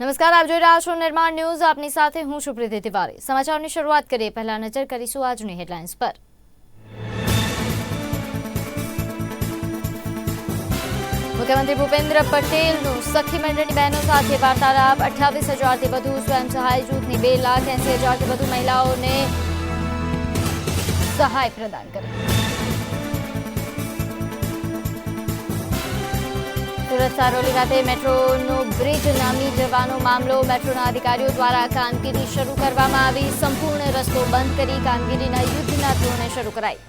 નમસ્કાર, આપ જોઈ રહ્યા છો નિર્માણ ન્યૂઝ. આપની સાથે હું છું પ્રીતિ તિવારી. સમાચારની શરૂઆત કરીએ. પહેલા નજર કરીશું આજની હેડલાઇન્સ પર. મુખ્યમંત્રી ભૂપેન્દ્ર પટેલનું સખી મંડળની બહેનો સાથે વાર્તાલાપ. અઠ્યાવીસ હજારથી વધુ સ્વયં સહાય જૂથની બે લાખ એસી હજારથી વધુ મહિલાઓને સહાય પ્રદાન કરી. સુરત સારોલી ખાતે મેટ્રોનો બ્રિજ નામી જવાનો મામલો મેટ્રોના અધિકારીઓ દ્વારા કામગીરી શરૂ કરવામાં આવી. સંપૂર્ણ રસ્તો બંધ કરી કામગીરીના યુદ્ધના ધોરણે શરૂ કરાઈ.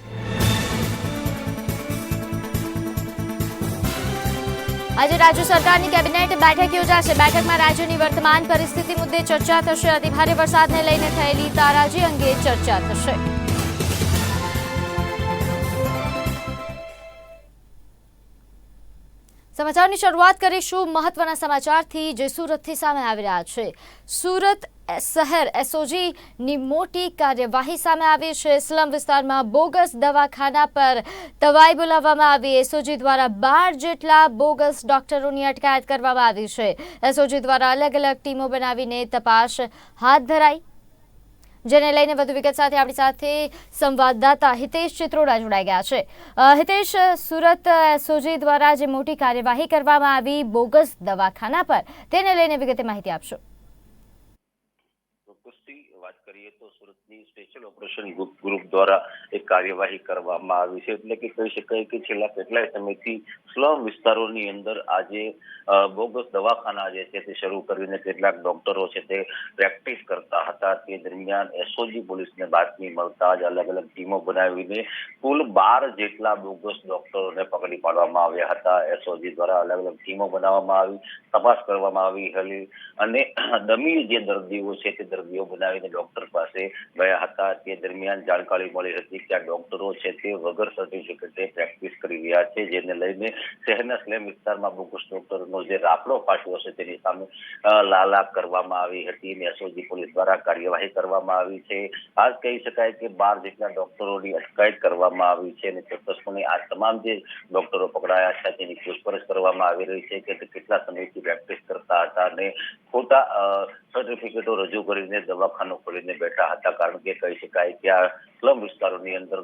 આજે રાજ્ય સરકારની કેબિનેટ બેઠક યોજાશે. બેઠકમાં રાજ્યની વર્તમાન પરિસ્થિતિ મુદ્દે ચર્ચા થશે. અતિભારે વરસાદને લઈને થયેલી તારાજી અંગે ચર્ચા થશે. સમાચારની શરૂઆત કરીશું મહત્વના સમાચારથી જે સુરતથી સામે આવી રહ્યા છે. સુરત શહેર એસઓજીની મોટી કાર્યવાહી સામે આવી છે. સ્લમ વિસ્તારમાં બોગસ દવાખાના પર તવાઈ બોલાવવામાં આવી. એસઓજી દ્વારા બાર જેટલા બોગસ ડોક્ટરોની અટકાયત કરવામાં આવી છે. એસઓજી દ્વારા અલગ અલગ ટીમો બનાવીને તપાસ હાથ ધરાઈ જેને લઈને વધુ વિગત સાથે આપણી સાથે સંવાદદાતા હિતેશ ચિત્રોડા જોડાઈ ગયા છે. હિતેશ, સુરત એસઓજી દ્વારા જે મોટી કાર્યવાહી કરવામાં આવી બોગસ દવાખાના પર, તેને લઈને વિગતે માહિતી આપશો. કરીએ તો સુરતની સ્પેશિયલ ઓપરેશન ગ્રુપ દ્વારા એક કાર્યવાહી કરવામાં આવી છે. એટલે કે કહી શકાય કે છેલ્લા કેટલાય સમયથી સ્લમ વિસ્તારોની અંદર આજે બોગસ દવાખાના જે છે તે શરૂ કરીને કેટલાક ડોક્ટરો છે તે પ્રેક્ટિસ કરતા હતા. તે દરમિયાન એસઓજી પોલીસને બાતમી મળતા જ અલગ અલગ ટીમો બનાવીને કુલ બાર જેટલા બોગસ ડોક્ટરોને પકડી પાડવામાં આવ્યા હતા. એસઓજી દ્વારા અલગ અલગ ટીમો બનાવવામાં આવી, તપાસ કરવામાં આવી હતી. અને દમી જે દર્દીઓ છે તે દર્દીઓ બનાવીને ડોક્ટર પાસે ગયા હતા. તે દરમિયાન જાણકારી મળી હતી કે આ ડોક્ટરો છે તે વગર સર્ટિફિકેટે પ્રેક્ટિસ કરી છે જેને લઈને શહેરના સ્લેમ વિસ્તારમાં બોગસ ડોક્ટરનો જે રાફડો પાછો હશે તેની સામે અ, લાલા કરવામાં આવી હતી અને એસઓજી પોલીસ દ્વારા કાર્યવાહી કરવામાં આવી છે આજ કહી શકાય કે બાર જેટલા ડોક્ટરોની અટકાયત કરવામાં આવી છે અને ચોક્કસપણે આ તમામ જે ડોક્ટરો પકડાયા છે તેની પૂછપરછ કરવામાં આવી રહી છે કે કેટલા સમયથી પ્રેક્ટિસ કરતા હતા અને ખોટા સર્ટિફિકેટો રજૂ કરીને દવાખાનું ખોલીને બેઠા હતા કારણ કે કહી શકાય કે આ સ્લમ વિસ્તારોની અંદર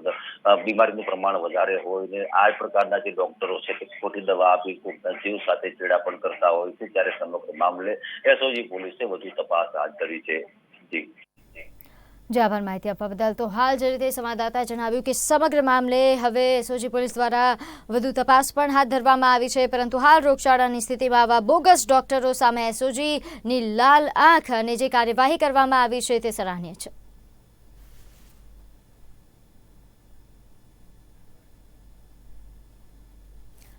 બીમારીનું પ્રમાણ વધારે હોય ને આ પ્રકારના જે ડોક્ટરો છે તે ખોટી દવા આપી કોઈકના જીવ સાથે ચેડા પણ કરતા હોય છે, ત્યારે સમગ્ર મામલે એસઓજી પોલીસે વધુ તપાસ હાથ ધરી છે. જી. જે માહિતી આપવા બદલ. તો હાલ જે રીતે સંવાદદાતા જણાવ્યું કે સમગ્ર મામલે હવે એસઓજી પોલીસ દ્વારા વધુ તપાસ પણ હાથ ધરવામાં આવી છે, પરંતુ હાલ રોગચાળાની સ્થિતિમાં આવા બોગસ ડોક્ટરો સામે એસઓજીની લાલ આંખ અને જે કાર્યવાહી કરવામાં આવી છે તે સરાહનીય છે.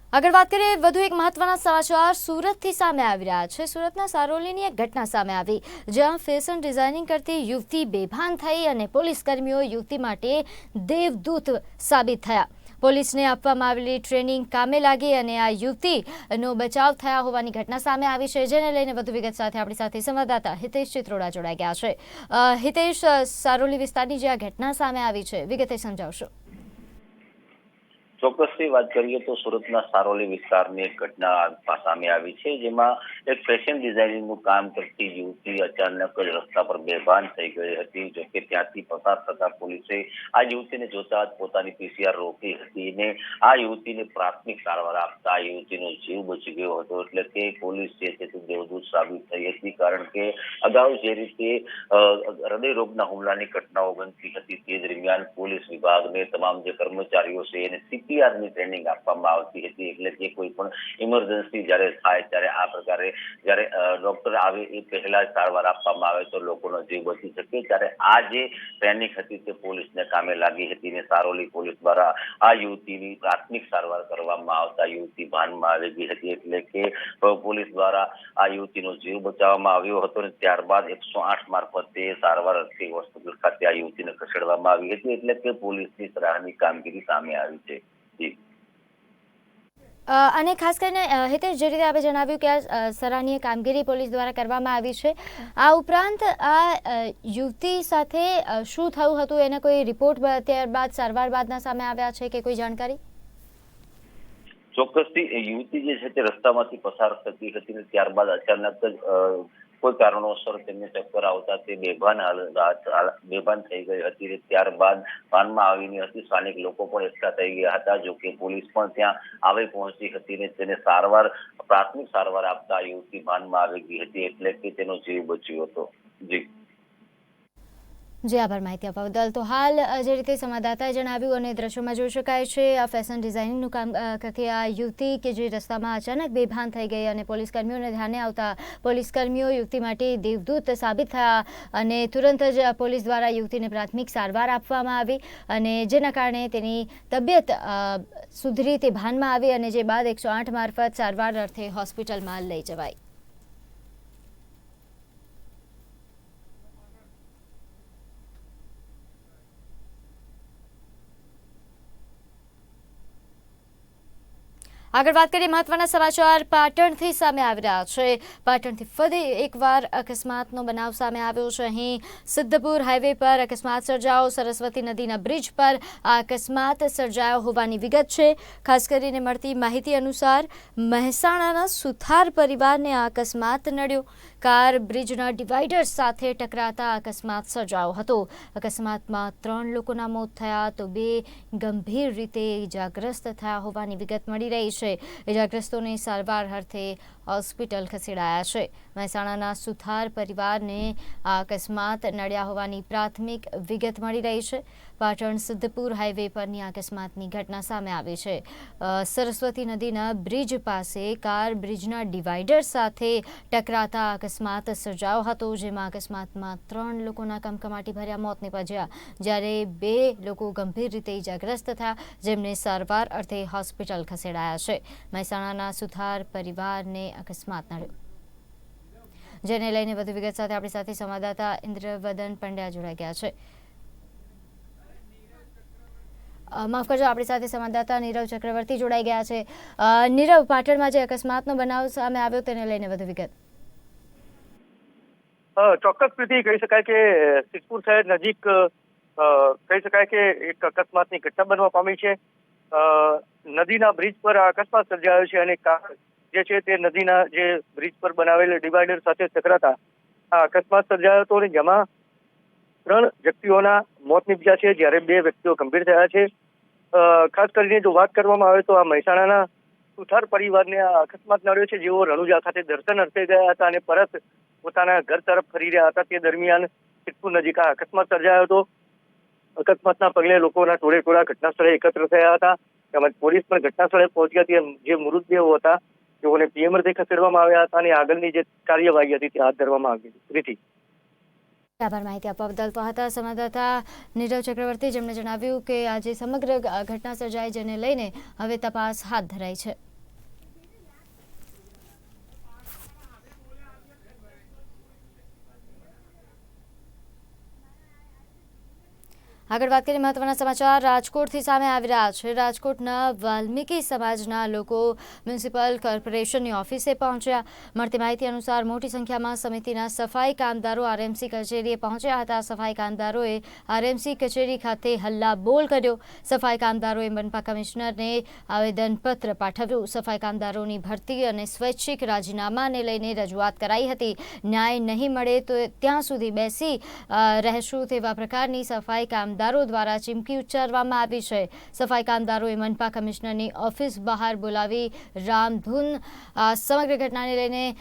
આગળ વાત કરીએ, વધુ એક મહત્વના સમાચાર સુરતથી સામે આવી રહ્યા છે. સુરતના સારોલીની એક ઘટના સામે આવી, જ્યાં ફેશન ડિઝાઇનિંગ કરતી યુવતી બેભાન થઈ અને પોલીસ કર્મીઓ યુવતી માટે દેવદૂત સાબિત થયા. પોલીસને આપવામાં આવેલી ટ્રેનિંગ કામે લાગી અને આ યુવતીનો બચાવ થયા હોવાની ઘટના સામે આવી છે, જેને લઈને વધુ વિગત સાથે આપણી સાથે સંવાદદાતા હિતેશ ચિત્રોડા જોડાઈ ગયા છે. હિતેશ સારોલી વિસ્તારની જે આ ઘટના સામે આવી છે, વિગતે સમજાવશો. ચોક્કસથી વાત કરીએ તો સુરતના સારોલી વિસ્તારની એક ઘટના સામે આવી છે, જેમાં એક ફેશન ડિઝાઇનિંગનું કામ કરતી યુવતી અચાનક જ રસ્તા પર બેભાન થઈ ગઈ હતી જોકે ત્યાંથી પસાર થતા પોલીસે આ યુવતીને જોતા જ પોતાની પીસીઆર રોકી હતી અને આ યુવતીને પ્રાથમિક સારવાર આપતા આ યુવતીનો જીવ બચી ગયો હતો. એટલે કે પોલીસ જે છે તે દેવદૂત સાબિત થઈ હતી, કારણ કે અગાઉ જે રીતે હૃદય રોગના હુમલાની ઘટનાઓ બનતી હતી તે દરમિયાન પોલીસ વિભાગને તમામ જે કર્મચારીઓ છે એને CPR ટ્રેનિંગ આપવામાં આવતી હતી એટલે કે કોઈ પણ ઇમરજન્સી જ્યારે થાય ત્યારે આ પ્રકારે જ્યારે ડોક્ટર આવે એ પહેલા સારવાર આપવામાં આવે તો લોકોનો જીવ બચી શકે. ત્યારે આ જે ટ્રેનિંગ હતી તે પોલીસને કામે લાગી હતી ને સારોલી પોલીસ દ્વારા આ યુવતીની પ્રાથમિક સારવાર કરવામાં આવતા યુવતી ભાનમાં આવી ગઈ હતી એટલે કે પોલીસ દ્વારા આ યુવતીનો જીવ બચાવવામાં આવ્યો હતો અને ત્યારબાદ એકસો આઠ મારફતે સારવાર અર્થે હોસ્પિટલ ખાતે આ યુવતીને ખસેડવામાં આવી હતી એટલે કે પોલીસની સરાહની કામગીરી સામે આવી છે. અને ખાસ કરીને હિતેશ જે રીતે આપણે જણાવ્યું કે આ સરાહનીય કામગીરી પોલીસ દ્વારા કરવામાં આવી છે આ ઉપરાંત આ યુવતી સાથે શું થયું હતું? એને કોઈ રિપોર્ટ ત્યારબાદ સારવાર બાદના સામે આવ્યા છે કે કોઈ જાણકારી? ચોક્કસથી યુવતી જે છે તે રસ્તામાંથી પસાર થતી હતી ત્યારબાદ અચાનક જ કોઈ કારણોસર તેમને ચક્કર આવતા તે બેભાન બેભાન થઈ ગઈ હતી. ત્યારબાદ વાનમાં આવીને હતી સ્થાનિક લોકો પણ એકઠા થઈ ગયા હતા, જો કે પોલીસ પણ ત્યાં આવી પહોંચી હતી ને તેને સારવાર, પ્રાથમિક સારવાર આપતા યુવતી ભાનમાં આવી ગઈ હતી, એટલે કે તેનો જીવ બચ્યો હતો. જી. જી, આભાર માહિતી આપવા બદલ. તો હાલ જે રીતે સંવાદદાતાએ જણાવ્યું અને દ્રશ્યોમાં જોઈ શકાય છે, આ ફેશન ડિઝાઇનિંગનું કામ કરતી આ યુવતી કે જે રસ્તામાં અચાનક બેભાન થઈ ગઈ અને પોલીસ કર્મીઓને ધ્યાને આવતા પોલીસ કર્મીઓ યુવતી માટે દેવદૂત સાબિત થયા અને તુરંત જ પોલીસ દ્વારા યુવતીને પ્રાથમિક સારવાર આપવામાં આવી અને જેના કારણે તેની તબિયત સુધરી તે ભાનમાં આવી અને જે બાદ એકસો આઠ મારફત સારવાર અર્થે હોસ્પિટલમાં લઈ જવાઈ આગળ વાત કરીએ મહત્વના સમાચાર પાટણથી સામે આવી રહ્યા છે. પાટણથી ફરી એકવાર અકસ્માતનો બનાવ સામે આવ્યો છે. અહીં સિદ્ધપુર હાઈવે પર અકસ્માત સર્જાયો. સરસ્વતી નદીના બ્રિજ પર આ અકસ્માત સર્જાયો હોવાની વિગત છે. ખાસ કરીને મળતી માહિતી અનુસાર મહેસાણાના સુથાર પરિવારને આ અકસ્માત નડ્યો. કાર બ્રિજના ડિવાઈડર સાથે ટકરાતા અકસ્માત સર્જાયો હતો. અકસ્માતમાં ત્રણ લોકોના મોત થયા તો બે ગંભીર રીતે ઇજાગ્રસ્ત થયા હોવાની વિગત મળી રહી છે. ઇજાગ્રસ્તોને સારવાર અર્થે હોસ્પિટલ ખસેડાયા છે. મહેસાણાના સુથાર પરિવારને આ અકસ્માત નડ્યા હોવાની પ્રાથમિક વિગત મળી રહી છે. પાટણ સિદ્ધપુર હાઈવે પરની આ અકસ્માતની ઘટના સામે આવી છે. સરસ્વતી નદીના બ્રિજ પાસે કાર બ્રિજના ડિવાઈડર સાથે ટકરાતા અકસ્માત સર્જાયો હતો, જેમાં અકસ્માતમાં ત્રણ લોકોના કમકમાટી ભર્યા મોત નીપજ્યા જ્યારે બે લોકો ગંભીર રીતે ઇજાગ્રસ્ત થયા, જેમને સારવાર અર્થે હોસ્પિટલ ખસેડાયા છે. મહેસાણાના સુથાર પરિવારને અકસ્માત નડ્યો જેને લઈને વધુ વિગત સાથે આપણી સાથે સંવાદદાતા ઇન્દ્રવદન પંડ્યા જોડાઈ ગયા છે. માફ કરજો, આપણી સાથે સંવાદદાતા નીરવ ચક્રવર્તી જોડાઈ ગયા છે. નીરવ, પાટણમાં જે અકસ્માતનો બનાવ સામે આવ્યો તેને લઈને વધુ વિગત. ચોક્કસ પ્રીતિ કહી શકાય કે સિદ્ધપુર શહેર નજીક કહી શકાય કે એક અકસ્માતની ઘટના બનવા પામી છે. નદીના બ્રિજ પર આ અકસ્માત સર્જાયો છે અને જે છે તે નદીના જે બ્રિજ પર બનાવેલ ડિવાઈડર સાથે ટકરાતા આ અકસ્માત સર્જાયો હતો અને જેમાં ત્રણ વ્યક્તિઓના મોત નીપજ્યા છે. જ્યારે બે વ્યક્તિઓ ગંભીર થયા છે. ખાસ કરીને જો વાત કરવામાં આવે તો આ મહેસાણાના સુથાર પરિવારને આ અકસ્માત નડ્યો છે. જેઓ રણુજા ખાતે દર્શન અર્થે ગયા હતા અને પરત પોતાના ઘર તરફ ફરી રહ્યા હતા. તે દરમિયાન સિદ્ધપુર નજીક આ અકસ્માત સર્જાયો હતો. અકસ્માતના પગલે લોકોના ટોળે ટોળા ઘટના સ્થળે એકત્ર થયા હતા. તેમજ પોલીસ પણ ઘટના સ્થળે પહોંચી હતી જે મૃતદેહો હતા તેઓને પીએમ અર્થે ખસેડવામાં આવ્યા હતા અને આગળની જે કાર્યવાહી હતી તે હાથ ધરવામાં આવી હતી. આભાર માહિતી આપવા બદલ તો હતા સંવાદદાતા નીરવ ચક્રવર્તી જેમણે જણાવ્યું કે આજે સમગ્ર ઘટના સર્જાઈ જેને લઈને હવે તપાસ હાથ ધરાઈ છે. આગળ વાત કરીએ મહત્વના સમાચાર. રાજકોટથી સામે આવી રહ્યા છે. રાજકોટના વાલ્મીકી સમાજના લોકો મ્યુનિસિપલ કોર્પોરેશનની ઓફિસે પહોંચ્યા. મળતી માહિતી અનુસાર મોટી સંખ્યામાં સમિતિના સફાઈ કામદારો આરએમસી કચેરીએ પહોંચ્યા હતા. સફાઈ કામદારોએ આરએમસી કચેરી ખાતે હલ્લા બોલ કર્યો. સફાઈ કામદારોએ મનપા કમિશનરને આવેદનપત્ર પાઠવ્યું. સફાઈ કામદારોની ભરતી અને સ્વૈચ્છિક રાજીનામાને લઈને રજૂઆત કરાઈ હતી. ન્યાય નહીં મળે તો ત્યાં સુધી બેસી રહેશું તેવા પ્રકારની સફાઈ કામદારો દ્વારા ચીમકી ઉચ્ચારવામાં આવી છે. સફાઈ કામદારોએ મનપા કમિશનરની ઓફિસ બહાર બોલાવી રામધૂન સમગ્ર ઘટનાને લઈને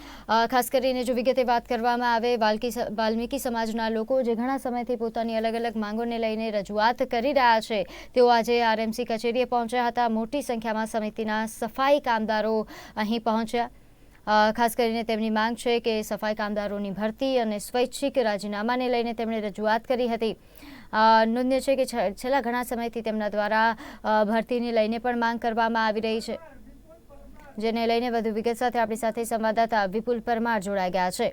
ખાસ કરીને જો વિગતે વાત કરવામાં આવે, વાલ્કી વાલ્મીકી સમાજના લોકો જે ઘણા સમયથી પોતાની અલગ અલગ માંગોને લઈને રજૂઆત કરી રહ્યા છે, તેઓ આજે આરએમસી કચેરીએ પહોંચ્યા હતા. મોટી સંખ્યામાં સમિતિના સફાઈ કામદારો અહીં પહોંચ્યા. ખાસ કરીને તેમની માંગ છે કે સફાઈ કામદારોની ભરતી અને સ્વૈચ્છિક રાજીનામાને લઈને તેમણે રજૂઆત કરી હતી. નોંધ્ય છે કે છેલ્લા ઘણા સમયથી તેમના દ્વારા ભરતીને લઈને પણ માંગ કરવામાં આવી રહી છે, જેને લઈને વધુ વિગત સાથે આપણી સાથે સંવાદદાતા વિપુલ પરમાર જોડાઈ ગયા છે.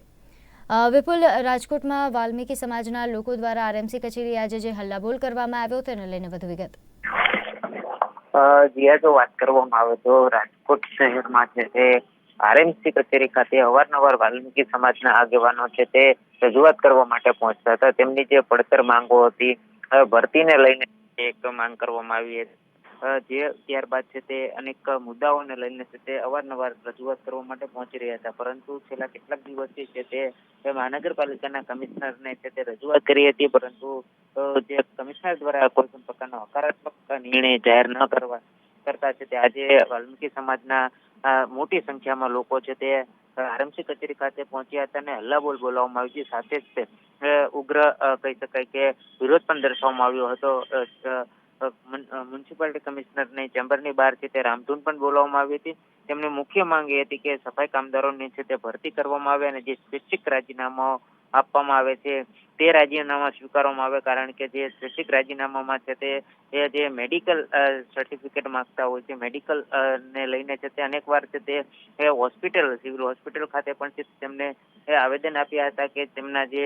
વિપુલ, રાજકોટમાં વાલ્મીકી સમાજના લોકો દ્વારા આરએમસી કચેરી આજે જે હલ્લાબોલ કરવામાં આવ્યો તેને લઈને વધુ વિગત. જીયા, જો વાત કરવામાં આવે તો રાજકોટ શહેરમાં છે તે આરએમસી કચેરી ખાતે અવારનવાર વાલ્મીકી સમાજના આગેવાનો છે તે રજૂઆત કરવા માટે પહોંચતા હતા. તેમની જે પડતર માંગો હતી ભરતીને લઈને એક માંગ કરવામાં આવી હતી. જે ત્યારબાદ છે તે અનેક મુદ્દાઓને લઈને છે તે અવારનવાર રજૂઆત કરવા માટે પહોંચી રહ્યા હતા. પરંતુ છેલ્લા કેટલાક દિવસથી છે તે મહાનગરપાલિકાના કમિશનરને છે તે રજૂઆત કરી હતી, પરંતુ જે કમિશનર દ્વારા કોઈ પણ પ્રકારનો હકારાત્મક નિર્ણય જાહેર ન કરવા કરતા છે તે આજે વાલ્મીકી સમાજના મોટી સંખ્યામાં લોકો છે તે આરએમસી કચેરી ખાતે પહોંચ્યા હતા અને હલ્લાબોલ બોલાવવામાં આવી હતી સાથે જ ઉગ્ર કહી શકાય કે વિરોધ પણ દર્શાવવામાં આવ્યો હતો. મ્યુનિસિપાલિટી કમિશનરની ચેમ્બરની બહાર છે તે રામધૂન પણ બોલાવવામાં આવી હતી. તેમની મુખ્ય માંગ એ હતી કે સફાઈ કામદારોની છે તે ભરતી કરવામાં આવે અને જે સ્વૈચ્છિક રાજીનામાઓ આપવામાં આવે છે. તે રાજીનામા સ્વીકારવામાં આવે કારણ કે જે સ્વૈચ્છિક રાજીનામામાં છે તે, એ જે મેડિકલ સર્ટિફિકેટ માંગતા હોય છે મેડિકલ ને લઈને છે તે અનેક વાર છે તે હોસ્પિટલ સિવિલ હોસ્પિટલ ખાતે પણ તેમને એ આવેદન આપ્યા હતા કે તેમના જે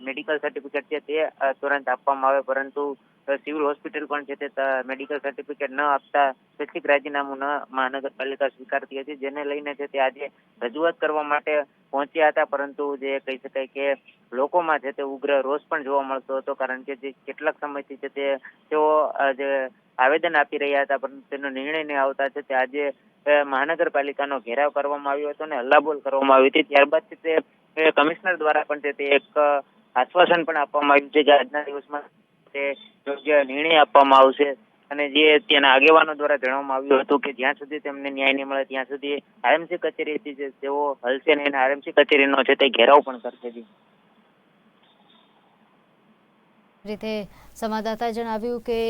મેડિકલ સર્ટિફિકેટ છે તે તુરંત આપવામાં આવે. પરંતુ સિવિલ હોસ્પિટલ પણ છે તે મેડિકલ સર્ટિફિકેટ ન આપતા સ્વૈચ્છિક રાજીનામું ન મહાનગરપાલિકા સ્વીકારતી હતી, જેને લઈને છે તે આજે રજૂઆત કરવા માટે પહોંચ્યા હતા. પરંતુ જે કહી શકાય કે લોકોમાં છે તે ઉગ્ર રોષ પણ જોવા મળતો હતો, કારણ કે જે કેટલાક સમયથી છે તેઓ જે આવેદન આપી રહ્યા હતા, પરંતુ તેનો નિર્ણય નહીં આવતા છે તે આજે મહાનગરપાલિકાનો ઘેરાવ કરવામાં આવ્યો હતો અને હલ્લાબોલ કરવામાં આવી હતી. ત્યારબાદ તે કમિશનર દ્વારા પણ તે એક આશ્વાસન પણ આપવામાં આવ્યું છે કે આજના દિવસમાં તે યોગ્ય નિર્ણય આપવામાં આવશે. અને જે ત્યાંના આગેવાનો દ્વારા જણાવવામાં આવ્યું હતું કે જ્યાં સુધી તેમને ન્યાય નહીં મળે, ત્યાં સુધી આરએમસી કચેરીથી જે તેઓ હલશે નહીં આરએમસી કચેરીનો છે તે ઘેરાવ પણ કરશે. રીતે સંવાદદાતા જણાવ્યું કે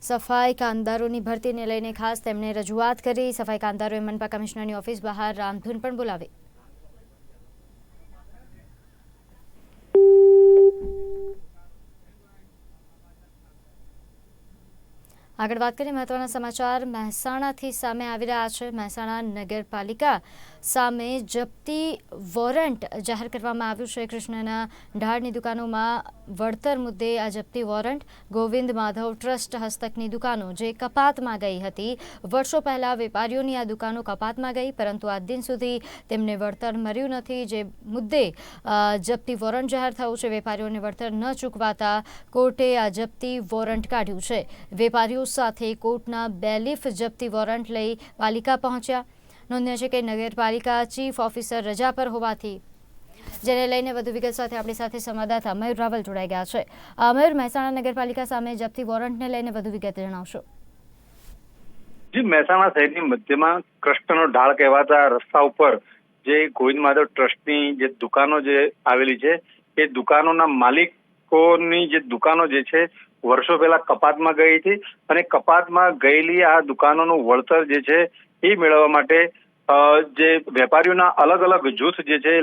સફાઈ કામદારોની ભરતીને લઈને ખાસ તેમણે રજૂઆત કરી. સફાઈ કામદારોએ મનપા કમિશનરની ઓફિસ બહાર રામધૂન પણ બોલાવી. આગળ વાત કરીએ મહત્વના સમાચાર. મહેસાણાથી સામે આવી રહ્યા છે. મહેસાણા નગરપાલિકા સામે જપ્તી વોરંટ જાહેર કરવામાં આવ્યું છે. કૃષ્ણના ઢાળની દુકાનોમાં વળતર મુદ્દે આ જપ્તી વોરંટ ગોવિંદ માધવ ટ્રસ્ટ હસ્તકની દુકાનો જે કપાતમાં ગઈ હતી. વર્ષો પહેલાં વેપારીઓની આ દુકાનો કપાતમાં ગઈ, પરંતુ આજ દિન સુધી તેમને વળતર મળ્યું નથી. જે મુદ્દે જપ્તી વોરંટ જાહેર થયું છે, વેપારીઓને વળતર ન ચૂકવાતા કોર્ટે આ જપ્તી વોરંટ કાઢ્યું છે. વેપારીઓ સાથે કોર્ટના બેલીફ જપ્તી વોરંટ લઈ પાલિકા પહોંચ્યા. નોંધ્યું છે કે નગરપાલિકા ચીફ ઓફિસર રજા પર હોવાથી, જેને લઈને વધુ વિગત સાથે આપણી સાથે સંવાદદાતા મયુર રાવલ જોડાઈ ગયા છે. મયુર, મહેસાણા નગરપાલિકા સામે જપ્તી વોરંટને લઈને વધુ વિગત જણાવશો. જી, મહેસાણા શહેરની મધ્યમાં કૃષ્ણનો ઢાળ કહેવાતા રસ્તા ઉપર જે ગોવિંદ માધવ ટ્રસ્ટની જે દુકાનો જે આવેલી છે, એ દુકાનોના માલિકોની જે દુકાનો જે છે વર્ષો પહેલા કપાતમાં ગઈ હતી અને કપાતમાં ગયેલી આ દુકાનોનું વળતર જે છે એ મેળવવા માટે જે વેપારીઓના અલગ અલગ જૂથ જે છે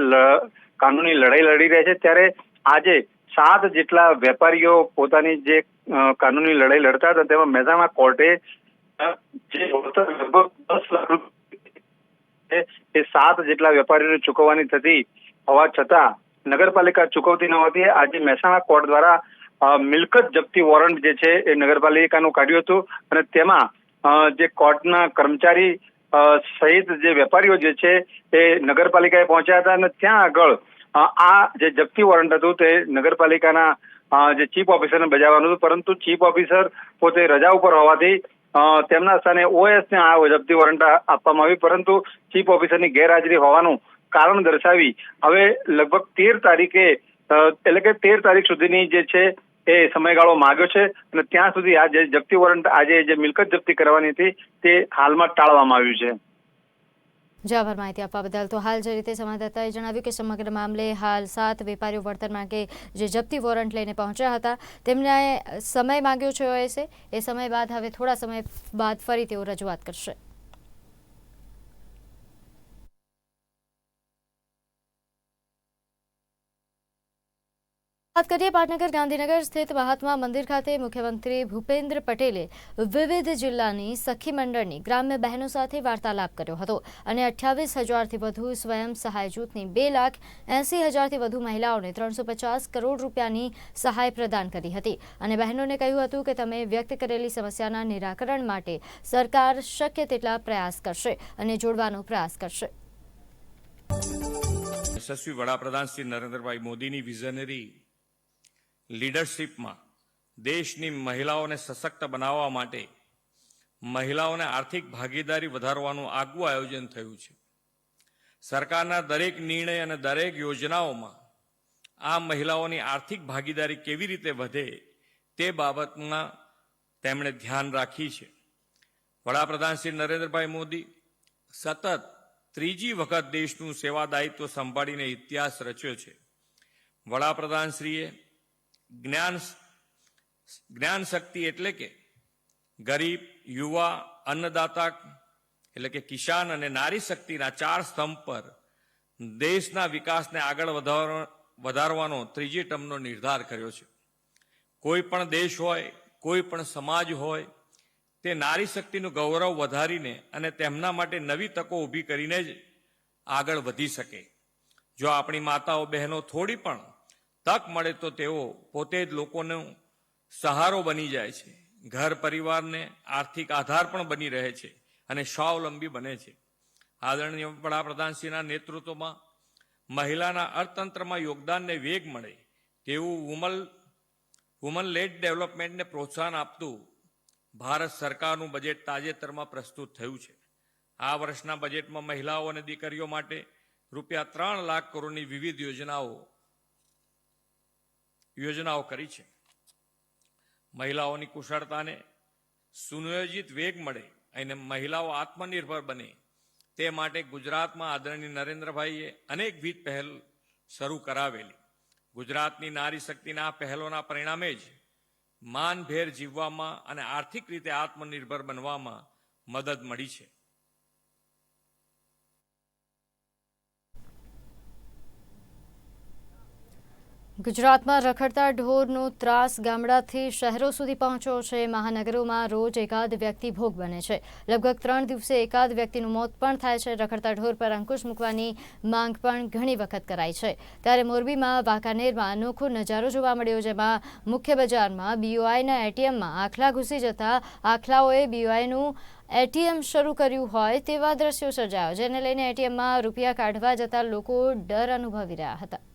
કાનૂની લડાઈ લડી રહ્યા છે. ત્યારે આજે સાત જેટલા વેપારીઓ પોતાની જે કાનૂની લડાઈ લડતા હતા, તેમાં મહેસાણા કોર્ટે જે વળતર લગભગ દસ લાખ રૂપિયા એ સાત જેટલા વેપારીઓને ચૂકવવાની થતી હોવા છતાં નગરપાલિકા ચૂકવતી ન હોવાથી આજે મહેસાણા કોર્ટ દ્વારા મિલકત જપ્તી વોરંટ જે છે એ નગરપાલિકાનું કાઢ્યું હતું અને તેમાં જે કોર્ટના કર્મચારી સહિત જે વેપારીઓ જે છે એ નગરપાલિકાએ પહોંચ્યા હતા અને ત્યાં આગળ આ જે જપ્તી વોરંટ હતું તે નગરપાલિકાના જે ચીફ ઓફિસરને બજાવવાનું હતું. પરંતુ ચીફ ઓફિસર પોતે રજા ઉપર હોવાથી તેમના સ્થાને ઓએસને આ જપ્તી વોરંટ આપવામાં આવી. પરંતુ ચીફ ઓફિસરની ગેરહાજરી હોવાનું કારણ દર્શાવી હવે લગભગ તેર તારીખે એટલે કે તેર તારીખ સુધીની જે છે એ સમયગાળો માગ્યો છે અને ત્યાં સુધી આ જે જપ્તી વોરંટ આજે જે મિલકત જપ્તી કરવાની હતી, તે હાલમાં ટાળવામાં આવ્યું છે. જે, આભાર માહિતી આપવા બદલ. તો હાલ જે રીતે સંવાદદાતાએ જણાવ્યું કે સમગ્ર મામલે હાલ સાત વેપારીઓ વળતર માંગે જે જપ્તી વોરંટ લઈને પહોંચ્યા હતા તેમણે સમય માંગ્યો છે એ સમય બાદ હવે થોડા સમય બાદ ફરી તેઓ રજૂઆત કરશે. વાત કરીએ પાટનગર ગાંધીનગર સ્થિત મહાત્મા મંદિર ખાતે મુખ્યમંત્રી ભૂપેન્દ્ર પટેલે વિવિધ જિલ્લાની સખી મંડળની ગ્રામ્ય બહેનો સાથે વાર્તાલાપ કર્યો હતો અને અઠ્યાવીસ હજારથી વધુ સ્વયં સહાય જૂથની બે લાખ એંસી હજારથી વધુ મહિલાઓને ત્રણસો પચાસ કરોડ રૂપિયાની સહાય પ્રદાન કરી હતી. અને બહેનોને કહ્યું હતું કે તમે વ્યક્ત કરેલી સમસ્યાના નિરાકરણ માટે સરકાર શક્ય તેટલા પ્રયાસ કરશે અને જોડવાનો પ્રયાસ કરશે. યશસ્વી વડાપ્રધાન શ્રી નરેન્દ્રભાઈ મોદીની વિઝનરી લીડરશીપમાં દેશની મહિલાઓને સશક્ત બનાવવા માટે મહિલાઓને આર્થિક ભાગીદારી વધારવાનું આગવું આયોજન થયું છે. સરકારના દરેક નિર્ણય અને દરેક યોજનાઓમાં આ મહિલાઓની આર્થિક ભાગીદારી કેવી રીતે વધે તે બાબતમાં તેમણે ધ્યાન રાખી છે. વડાપ્રધાન શ્રી નરેન્દ્રભાઈ મોદી સતત ત્રીજી વખત દેશનું સેવા દાયિત્વ સંભાળીને ઇતિહાસ રચ્યો છે. વડાપ્રધાનશ્રીએ જ્ઞાન જ્ઞાન શક્તિ એટલે કે ગરીબ, યુવા, અન્નદાતા, એટલે કે કિસાન અને નારી શક્તિના ચાર સ્તંભ પર દેશના વિકાસને આગળ વધારવા, વધારવાનો ત્રીજી ટર્મનો નિર્ધાર કર્યો છે. કોઈ પણ દેશ હોય, કોઈ પણ સમાજ હોય, તે નારી શક્તિનું ગૌરવ વધારીને અને તેમના માટે નવી તકો ઊભી કરીને જ આગળ વધી શકે. જો આપણી માતાઓ બહેનો થોડી પણ તક મળે તો તેઓ પોતે જ લોકોનો સહારો બની જાય છે. ઘર પરિવારને આર્થિક આધાર પણ બની રહે છે અને સ્વાવલંબી બને છે. આદરણીય વડાપ્રધાનશ્રીના નેતૃત્વમાં મહિલાના અર્થતંત્રમાં યોગદાનને વેગ મળે તેવું વુમન વુમન લેડ ડેવલપમેન્ટને પ્રોત્સાહન આપતું ભારત સરકારનું બજેટ તાજેતરમાં પ્રસ્તુત થયું છે. આ વર્ષના બજેટમાં મહિલાઓ અને દીકરીઓ માટે રૂપિયા ત્રણ લાખ કરોડની વિવિધ યોજનાઓ યોજનાઓ કરી છે. મહિલાઓની કુશળતાને સુનિયોજિત વેગ મળે અને મહિલાઓ આત્મનિર્ભર બને, તે માટે ગુજરાતમાં આદરણીય નરેન્દ્રભાઈએ અનેકવિધ પહેલ શરૂ કરાવેલી. ગુજરાતની નારી શક્તિના પહેલોના પરિણામે જ માનભેર જીવવામાં અને આર્થિક રીતે આત્મનિર્ભર બનવામાં મદદ મળી છે. ગુજરાતમાં રખડતા ઢોરનો ત્રાસ ગામડાથી શહેરો સુધી પહોંચ્યો છે. મહાનગરોમાં રોજ એકાદ વ્યક્તિ ભોગ બને છે. લગભગ ત્રણ દિવસે એકાદ વ્યક્તિનું મોત પણ થાય છે. રખડતા ઢોર પર અંકુશ મૂકવાની માંગ પણ ઘણી વખત કરાઈ છે. ત્યારે મોરબીમાં વાંકાનેરમાં અનોખો નજારો જોવા મળ્યો, જેમાં મુખ્ય બજારમાં બીઓઆઈના એટીએમમાં આખલા ઘૂસી જતા આખલાઓએ બીઓઆઈનું એટીએમ શરૂ કર્યું હોય તેવા દ્રશ્યો સર્જાયો, જેને લઈને એટીએમમાં રૂપિયા કાઢવા જતા લોકો ડર અનુભવી રહ્યા હતા.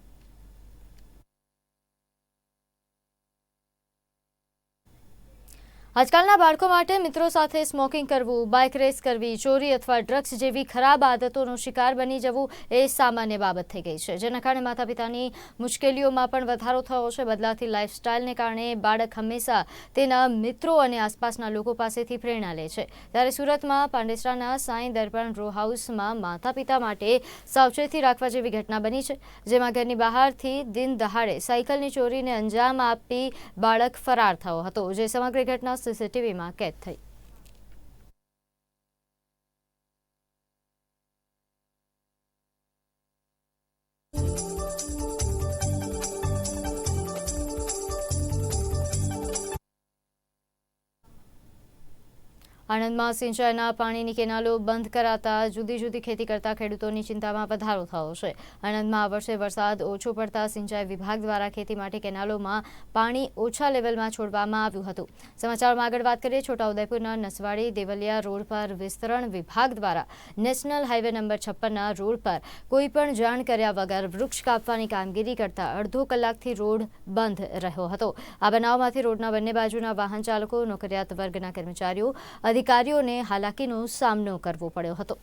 આજકાલના બાળકો માટે મિત્રો સાથે સ્મોકિંગ કરવું બાઇક રેસ કરવી, ચોરી અથવા ડ્રગ્સ જેવી ખરાબ આદતોનો શિકાર બની જવું એ સામાન્ય બાબત થઈ ગઈ છે. જેના કારણે માતા પિતાની મુશ્કેલીઓમાં પણ વધારો થયો છે. બદલાતી લાઇફસ્ટાઇલને કારણે બાળક હંમેશા તેના મિત્રો અને આસપાસના લોકો પાસેથી પ્રેરણા લે છે. ત્યારે સુરતમાં પાંડેસરાના સાંઈ દર્પણ રો હાઉસમાં માતા પિતા માટે સાવચેતી રાખવા જેવી ઘટના બની છે, જેમાં ઘરની બહારથી દિન દહાડે સાયકલની ચોરીને અંજામ આપી બાળક ફરાર થયો હતો. જે સમગ્ર ઘટના સીસીટીવીમાં કેદ થઈ. આણંદમાં સિંચાઈના પાણીની કેનાલો બંધ કરાતા જુદી જુદી ખેતી કરતા ખેડૂતોની ચિંતામાં વધારો થયો છે. આણંદમાં આ વર્ષે વરસાદ ઓછો પડતા સિંચાઈ વિભાગ દ્વારા ખેતી માટે કેનાલોમાં પાણી ઓછા લેવલમાં છોડવામાં આવ્યું હતું. સમાચારમાં આગળ વાત કરીએ, છોટાઉદેપુરના નસવાડી દેવલિયા રોડ પર વિસ્તરણ વિભાગ દ્વારા નેશનલ હાઈવે નંબર છપ્પનના રોડ પર કોઈપણ જાણ કર્યા વગર વૃક્ષ કાપવાની કામગીરી કરતા અડધો કલાકથી રોડ બંધ રહ્યો હતો. આ બનાવમાંથી રોડના બંને બાજુના વાહન ચાલકો, નોકરિયાત વર્ગના કર્મચારીઓ અધિકારીઓને હાલાકીનો સામનો કરવો પડ્યો હતો.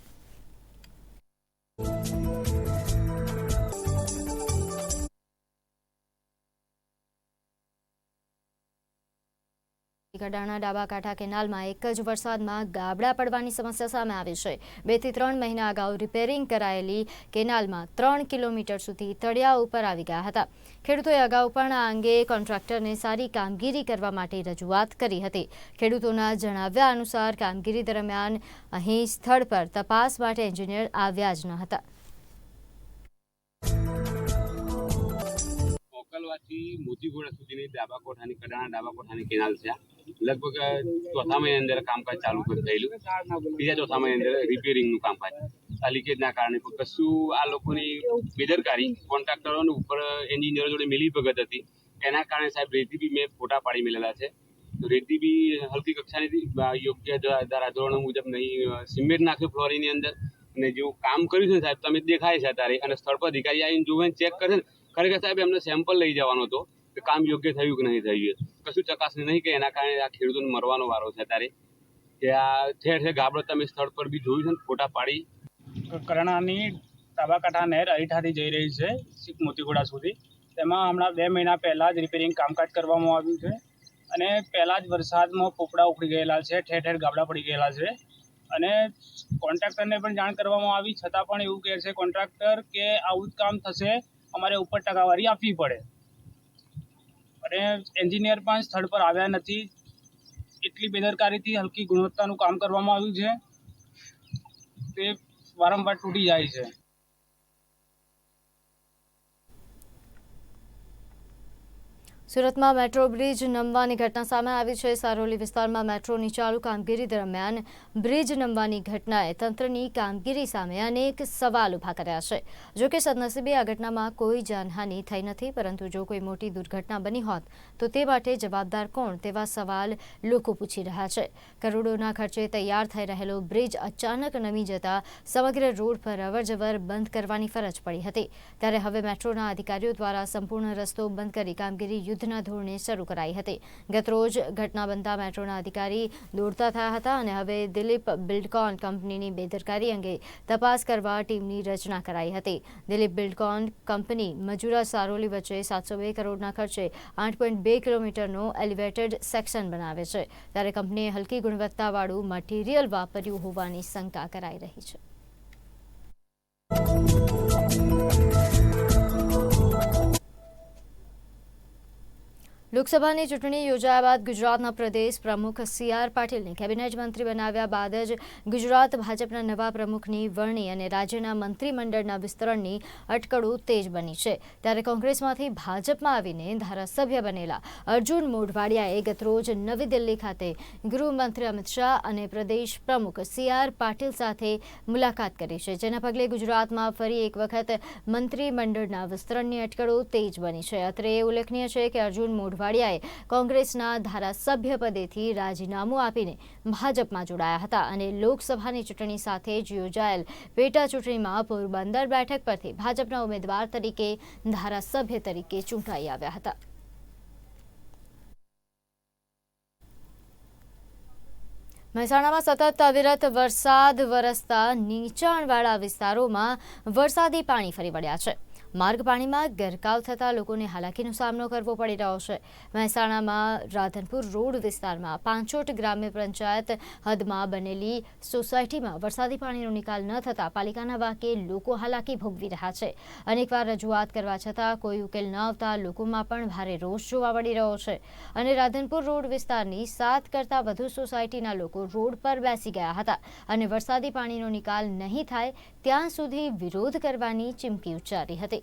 ગડાણા ડાબા કાંઠા કેનાલમાં એક જ વરસાદમાં ગાબડા પડવાની સમસ્યા સામે આવી છે. બેથી ત્રણ મહિના અગાઉ રિપેરિંગ કરાયેલી કેનાલમાં ત્રણ કિલોમીટર સુધી તળિયા ઉપર આવી ગયા હતા. ખેડૂતોએ અગાઉ પણ આ અંગે કોન્ટ્રાક્ટરને સારી કામગીરી કરવા માટે રજૂઆત કરી હતી. ખેડૂતોના જણાવ્યા અનુસાર કામગીરી દરમિયાન અહીં સ્થળ પર તપાસ માટે એન્જિનિયર આવ્યા જ ન હતા. મોકલવાથી મોતીગોડા સુધીની ડાબા કોઠાની કડાણા કોઠાની કેનાલ છે. લગભગ ચોથા મહિના અંદર કામકાજ ચાલુ થયેલું. બીજા ચોથા મહિના અંદર રિપેરિંગનું કામકાજ. આ લીકેજના કારણે કશું, આ લોકોની બેદરકારી કોન્ટ્રાક્ટરોની ઉપર એન્જિનિયરો જોડે મિલી ભગત હતી. એના કારણે સાહેબ રેતી બી મેં ફોટા પાડી મેલેલા છે. રેતી બી હલકી કક્ષાની યોગ્ય ધારાધોરણો મુજબ નહીં સિમેન્ટ નાખ્યું ફ્લોરીની અંદર. અને જેવું કામ કર્યું છે ને સાહેબ, તમે દેખાય છે અત્યારે. અને સ્થળ પર અધિકારી આવીને જોવે ચેક કરે ને ખરેખર સાહેબ, એમને સેમ્પલ લઈ જવાનો હતો કે કામ યોગ્ય થયું કે નહીં થયું કશું ચકાસણી નહીં કે એના કારણે આ ખેડૂતોને મરવાનો વારો છે અત્યારે. કે આ ઠેર ઠેર ગાબડો તમે સ્થળ પર બી જોયું છે ને, ફોટા પાડી. કરણાની તાબાકાંઠા નહેર અરીઠાથી જઈ રહી છે, શીખ મોતીગોડા સુધી. તેમાં હમણાં બે મહિના પહેલાં જ રિપેરિંગ કામકાજ કરવામાં આવ્યું છે. અને પહેલાં જ વરસાદમાં પોપડા ઉખડી ગયેલા છે, ઠેર ઠેર ગાબડા પડી ગયેલા છે. અને કોન્ટ્રાક્ટરને પણ જાણ કરવામાં આવી, છતાં પણ એવું કહે છે કોન્ટ્રાક્ટર કે આવું જ કામ થશે અમારે ઉપર ટકાવારી આપવી પડે. અને એન્જિનિયર પણ સ્થળ પર આવ્યા નથી. એટલી બેદરકારીથી હલકી ગુણવત્તાનું કામ કરવામાં આવ્યું છે. તે વારંવાર તૂટી જાય છે. સુરતમાં મેટ્રો બ્રિજ નમવાની ઘટના સામે આવી છે. સારોલી વિસ્તારમાં મેટ્રોની ચાલુ કામગીરી દરમિયાન બ્રિજ નમવાની ઘટનાએ તંત્રની કામગીરી સામે અનેક સવાલ ઊભા કર્યા છે. જો કે સદનસીબે આ ઘટનામાં કોઈ જાનહાનિ થઈ નથી, પરંતુ જો કોઈ મોટી દુર્ઘટના બની હોત, તો તે માટે જવાબદાર કોણ તેવા સવાલ લોકો પૂછી રહ્યા છે. કરોડોના ખર્ચે તૈયાર થઈ રહેલો બ્રિજ અચાનક નમી જતા સમગ્ર રોડ પર અવરજવર બંધ કરવાની ફરજ પડી હતી. ત્યારે હવે મેટ્રોના અધિકારીઓ દ્વારા સંપૂર્ણ રસ્તો બંધ કરી કામગીરી યુદ્ધના ધોરણે શરૂ કરાઈ હતી. ગતરોજ ઘટના બનતા મેટ્રોના અધિકારી દોડતા થયા હતા અને હવે દિલીપ બિલ્ડકોન કંપનીની બેદરકારી અંગે તપાસ કરવા ટીમની રચના કરાઈ હતી. દિલીપ બિલ્ડકોન કંપની મજુરા સારોલી વચ્ચે સાતસો બે કરોડના ખર્ચે આઠ પોઈન્ટ બે કિલોમીટરનો એલિવેટેડ સેક્શન બનાવે છે. ત્યારે કંપનીએ હલકી ગુણવત્તાવાળું મટીરિયલ વાપર્યું હોવાની શંકા કરાઈ રહી છે. લોકસભાની ચૂંટણી યોજાયા બાદ ગુજરાતના પ્રદેશ પ્રમુખ સી આર પાટીલને કેબિનેટ મંત્રી બનાવ્યા બાદ જ ગુજરાત ભાજપના નવા પ્રમુખની વરણી અને રાજ્યના મંત્રીમંડળના વિસ્તરણની અટકળો તેજ બની છે. ત્યારે કોંગ્રેસમાંથી ભાજપમાં આવીને ધારાસભ્ય બનેલા અર્જુન મોઢવાડિયાએ ગતરોજ નવી દિલ્હી ખાતે ગૃહમંત્રી અમિત શાહ અને પ્રદેશ પ્રમુખ સી આર પાટીલ સાથે મુલાકાત કરી છે. જેના પગલે ગુજરાતમાં ફરી એક વખત મંત્રીમંડળના વિસ્તરણની અટકળો તેજ બની છે. અત્રે એ ઉલ્લેખનીય છે કે અર્જુન મોઢવાડિયાએ કોંગ્રેસના ધારાસભ્ય પદેથી રાજીનામું આપીને ભાજપમાં જોડાયા હતા અને લોકસભાની ચૂંટણી સાથે જ યોજાયેલ પેટા ચૂંટણીમાં પોરબંદર બેઠક પરથી ભાજપના ઉમેદવાર તરીકે ધારાસભ્ય તરીકે ચૂંટાઈ આવ્યા હતા. મહેસાણામાં સતત અવિરત વરસાદ વરસતા નીચાણવાળા વિસ્તારોમાં વરસાદી પાણી ફરી વળ્યા છે. માર્ગ પાણીમાં ગરકાવ થતાં લોકોને હાલાકીનો સામનો કરવો પડી રહ્યો છે. મહેસાણામાં રાધનપુર રોડ વિસ્તારમાં પાંચોટ ગ્રામ્ય પંચાયત હદમાં બનેલી સોસાયટીમાં વરસાદી પાણીનો નિકાલ ન થતાં પાલિકાના વાકે લોકો હાલાકી ભોગવી રહ્યા છે. અનેકવાર રજૂઆત કરવા છતાં કોઈ ઉકેલ ન આવતા લોકોમાં પણ ભારે રોષ જોવા મળી રહ્યો છે. અને રાધનપુર રોડ વિસ્તારની સાત કરતાં વધુ સોસાયટીના લોકો રોડ પર બેસી ગયા હતા અને વરસાદી પાણીનો નિકાલ નહીં થાય ત્યાં સુધી વિરોધ કરવાની ચીમકી ઉચ્ચારી હતી.